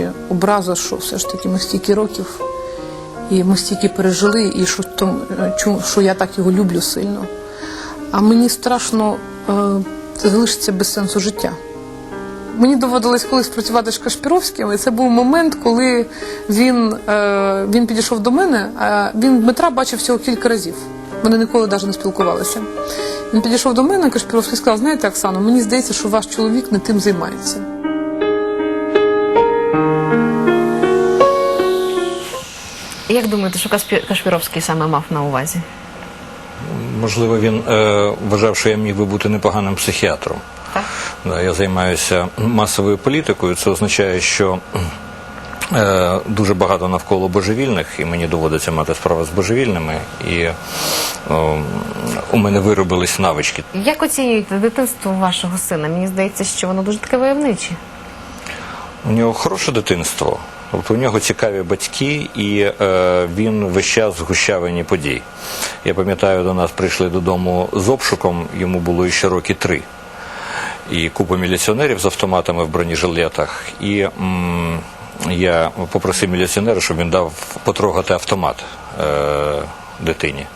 кажучи, образа, що все ж таки ми стільки років, і ми стільки пережили, і що, том- е, що я так його люблю сильно. А мені страшно е, залишиться без сенсу життя. Мені доводилось колись працювати з Кашпіровським, і це був момент, коли він, е, він підійшов до мене. А він Дмитра бачив всього кілька разів. Вони ніколи навіть не спілкувалися. Він підійшов до мене, Кашпіровський сказав: знаєте, Оксано, мені здається, що ваш чоловік не тим займається. Як думаєте, що Каспі- Кашпіровський саме мав на увазі? Можливо, він е, вважав, що я міг би бути непоганим психіатром. Так. Да, я займаюся масовою політикою. Це означає, що е, дуже багато навколо божевільних, і мені доводиться мати справу з божевільними. І е, у мене виробились навички. Як оцінюєте дитинство вашого сина? Мені здається, що воно дуже таке войовниче. У нього хороше дитинство. Тобто у нього цікаві батьки, і е, він весь час в згущаванні подій. Я пам'ятаю, до нас прийшли додому з обшуком, йому було ще роки три. І купа міліціонерів з автоматами в бронежилетах. І м, я попросив міліціонера, щоб він дав потрогати автомат е, дитині.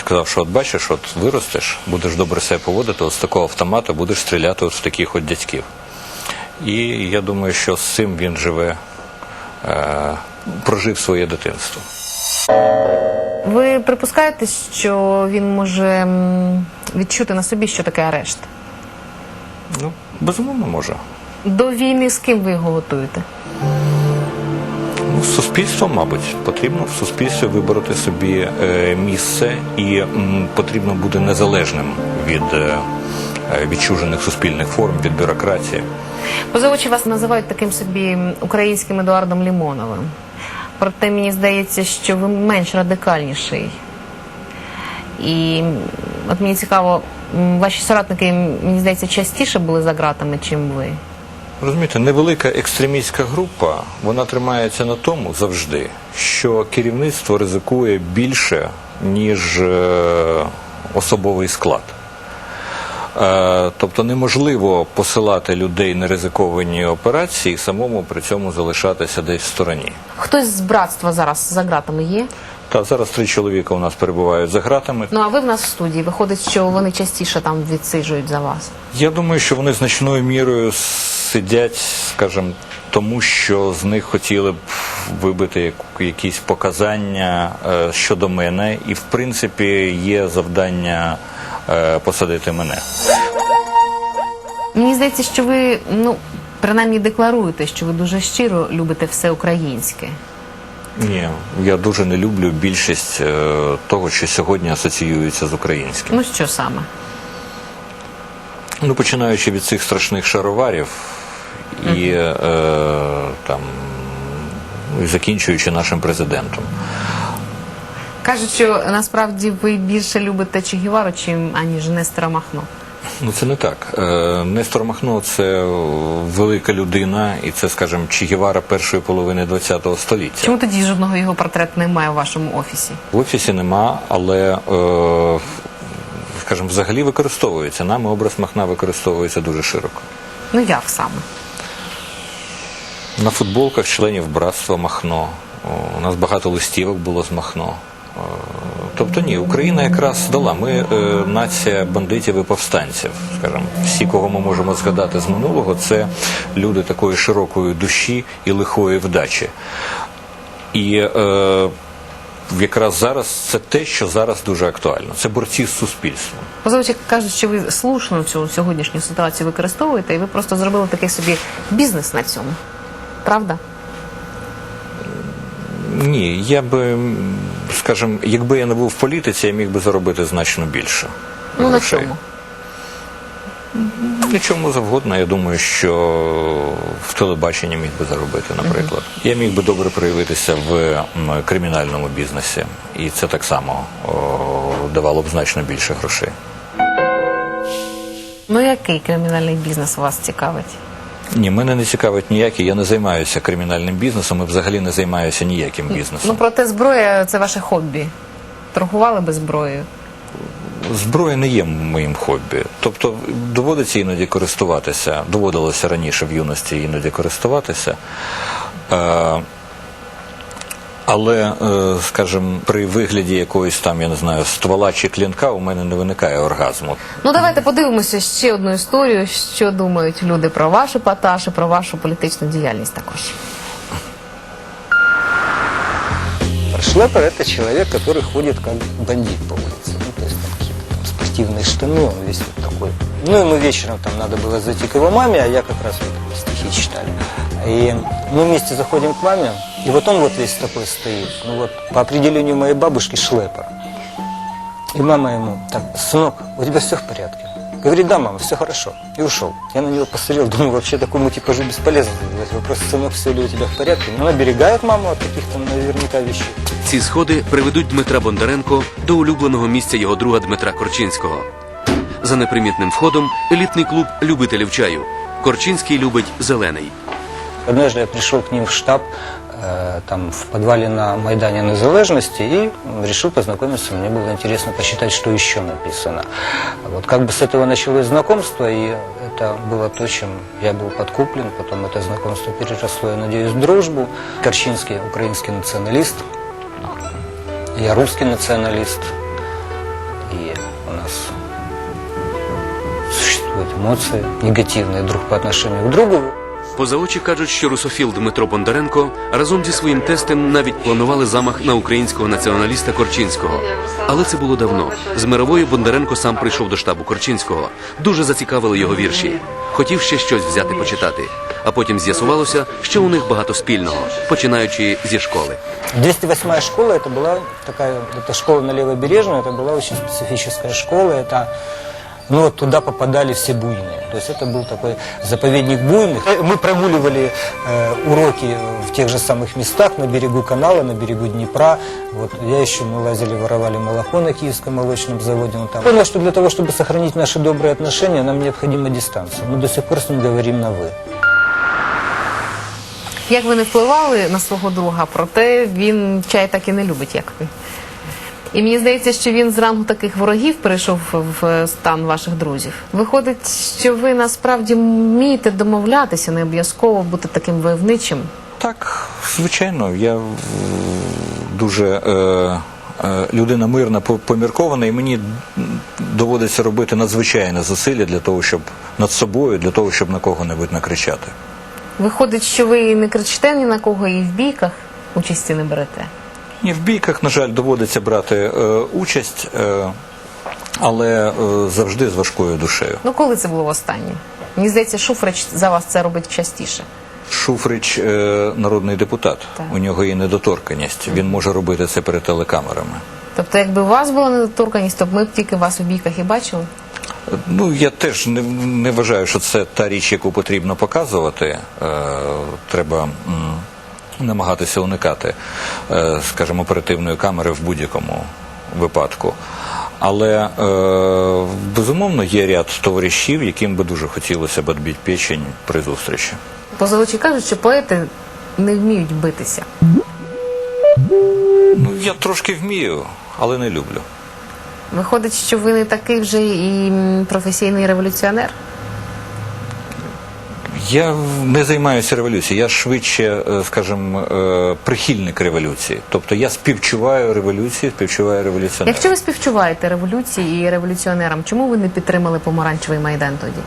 Сказав, що от бачиш, от виростеш, будеш добре себе поводити, от з такого автомата будеш стріляти от в таких от дядьків. І я думаю, що з цим він живе, прожив своє дитинство. Ви припускаєте, що він може відчути на собі, що таке арешт? Ну, безумовно, може. До війни з ким ви його готуєте? Ну, з суспільством, мабуть, потрібно в суспільстві вибороти собі е, місце, і потрібно бути незалежним від е, е, відчужених суспільних форм, від бюрократії. Позивачі вас називають таким собі українським Едуардом Лімоновим. Проте мені здається, що ви менш радикальніший. І от мені цікаво, ваші соратники, мені здається, частіше були за ґратами, чим ви. Розумієте, невелика екстремістська група, вона тримається на тому завжди, що керівництво ризикує більше, ніж е, особовий склад. Е, Тобто неможливо посилати людей на ризиковані операції і самому при цьому залишатися десь в стороні. Хтось з братства зараз за ґратами є? Та зараз три чоловіка у нас перебувають за ґратами. Ну а ви в нас в студії. Виходить, що вони частіше там відсиджують за вас. Я думаю, що вони значною мірою сидять, скажімо, тому що з них хотіли б вибити якісь показання е, щодо мене, і в принципі є завдання посадити мене. Мені здається, що ви ну принаймні декларуєте, що ви дуже щиро любите все українське. Ні, я дуже не люблю більшість е, того, що сьогодні асоціюється з українським. Ну що саме? Ну, починаючи від цих страшних шароварів і е, там і закінчуючи нашим президентом. Кажуть, що насправді ви більше любите Че Гевару, чим аніж Нестора Махно. Ну це не так. Е, Нестор Махно це велика людина, і це, скажімо, Че Гевара першої половини ХХ століття. Чому тоді жодного його портрету немає у вашому офісі? В офісі нема, але, е, скажімо, взагалі використовується. Нами образ Махна використовується дуже широко. Ну як саме? На футболках членів братства Махно. У нас багато листівок було з Махно. Тобто ні, Україна якраз дала. Ми е, нація бандитів і повстанців. Скажімо, всі, кого ми можемо згадати з минулого, це люди такої широкої душі і лихої вдачі. І е, якраз зараз це те, що зараз дуже актуально. Це борці з суспільством. Позивачі кажуть, що ви слушно цю сьогоднішню ситуацію використовуєте, і ви просто зробили такий собі бізнес на цьому. Правда? Ні, я би, скажімо, якби я не був в політиці, я міг би заробити значно більше. Ну на чому? На чому завгодно. Я думаю, що в телебаченні міг би заробити, наприклад. Я міг би добре проявитися в кримінальному бізнесі, і це так само о, давало б значно більше грошей. Ну який кримінальний бізнес вас цікавить? Ні, мене не цікавить ніякі. Я не займаюся кримінальним бізнесом і взагалі не займаюся ніяким бізнесом. Ну проте зброя це ваше хобі. Торгували би зброєю. Зброя не є моїм хобі. Тобто доводиться іноді користуватися, доводилося раніше в юності іноді користуватися. Е, але, е, скажімо, при вигляді якоїсь там, я не знаю, ствола чи клінка у мене не виникає оргазму. Ну давайте подивимося ще одну історію, що думають люди про ваш епатаж і про вашу політичну діяльність також. Шлепер это человек, который ходит как бандит по улице. Ну, то есть там какие-то там спортивные штаны, он весь вот такой. Ну, ему вечером там надо было зайти к его маме, а я как раз вот стихи читали. И мы вместе заходим к маме, и вот он вот весь такой стоит. Ну вот, по определению моей бабушки, шлепер. И мама ему, так, сынок, у тебя все в порядке? Говорит, да, мама, все хорошо. И ушел. Я на него посмотрел, думаю, вообще такому типажу бесполезно задавать вопрос, сынок, все ли у тебя в порядке? Но он оберегает маму от каких-то наверняка вещей. Ці сходи приведуть Дмитра Бондаренко до улюбленого місця його друга Дмитра Корчинського. За непримітним входом елітний клуб любителів чаю. Корчинський любить зелений. Однажды я пришел к ним в штаб, э, там в подвале на Майдане Незалежности и решил познакомиться. Мне было интересно посчитать, что еще написано. Вот как бы с этого началось знакомство, и это было то, чем я был подкуплен. Потом это знакомство переросло, я надеюсь, в дружбу. Корчинский украинский националист, я русский националист. И у нас существуют эмоции негативные друг по отношению к другу. Поза очі кажуть, що русофіл Дмитро Бондаренко разом зі своїм тестем навіть планували замах на українського націоналіста Корчинського. Але це було давно. З мировою Бондаренко сам прийшов до штабу Корчинського. Дуже зацікавили його вірші. Хотів ще щось взяти почитати. А потім з'ясувалося, що у них багато спільного, починаючи зі школи. 208 школа, это была такая, это школа на Левобережной, это была очень специфическая школа, это, ну вот туда попадали все буйные. То есть это был такой заповедник буйных. Э, Мы прогуливали э, уроки в тех же самых местах, на берегу канала, на берегу Днепра. Вот я еще, мы лазили, воровали молоко на Киевском молочном заводе. Ну, там. Понял, что для того, чтобы сохранить наши добрые отношения, нам необходима дистанция. Мы до сих пор с ним говорим на «вы». Як ви не впливали на свого друга, проте він чай так і не любить, як ви. І мені здається, що він з рангу таких ворогів перейшов в стан ваших друзів. Виходить, що ви насправді вмієте домовлятися, не обов'язково бути таким войовничим. Так, звичайно, я е, дуже е, е, людина мирна, по- поміркована, і мені доводиться робити надзвичайне зусилля для того, щоб над собою, для того, щоб на кого-небудь накричати. Виходить, що ви не кричите ні на кого і в бійках участі не берете. Ні, в бійках, на жаль, доводиться брати е, участь, е, але е, завжди з важкою душею. Ну коли це було востаннє? Мені здається, Шуфрич за вас це робить частіше. Шуфрич е, народний депутат. Так. У нього є недоторканність. Він може робити це перед телекамерами. Тобто, якби у вас була недоторканість, то б ми б тільки вас у бійках і бачили. Ну, я теж не, не вважаю, що це та річ, яку потрібно показувати. Е, треба намагатися уникати, е, скажімо, оперативної камери в будь-якому випадку. Але е, безумовно є ряд товаришів, яким би дуже хотілося б відбити печень при зустрічі. Позивачі кажуть, що поети не вміють битися. Ну, я трошки вмію, але не люблю. Виходить, що ви не такий вже і професійний революціонер. Я не займаюся революцією, я швидше, е, скажімо, е, прихильник революції. Тобто я співчуваю революції, співчуваю революціонерам. Якщо ви співчуваєте революції і революціонерам, чому ви не підтримали помаранчевий майдан тоді?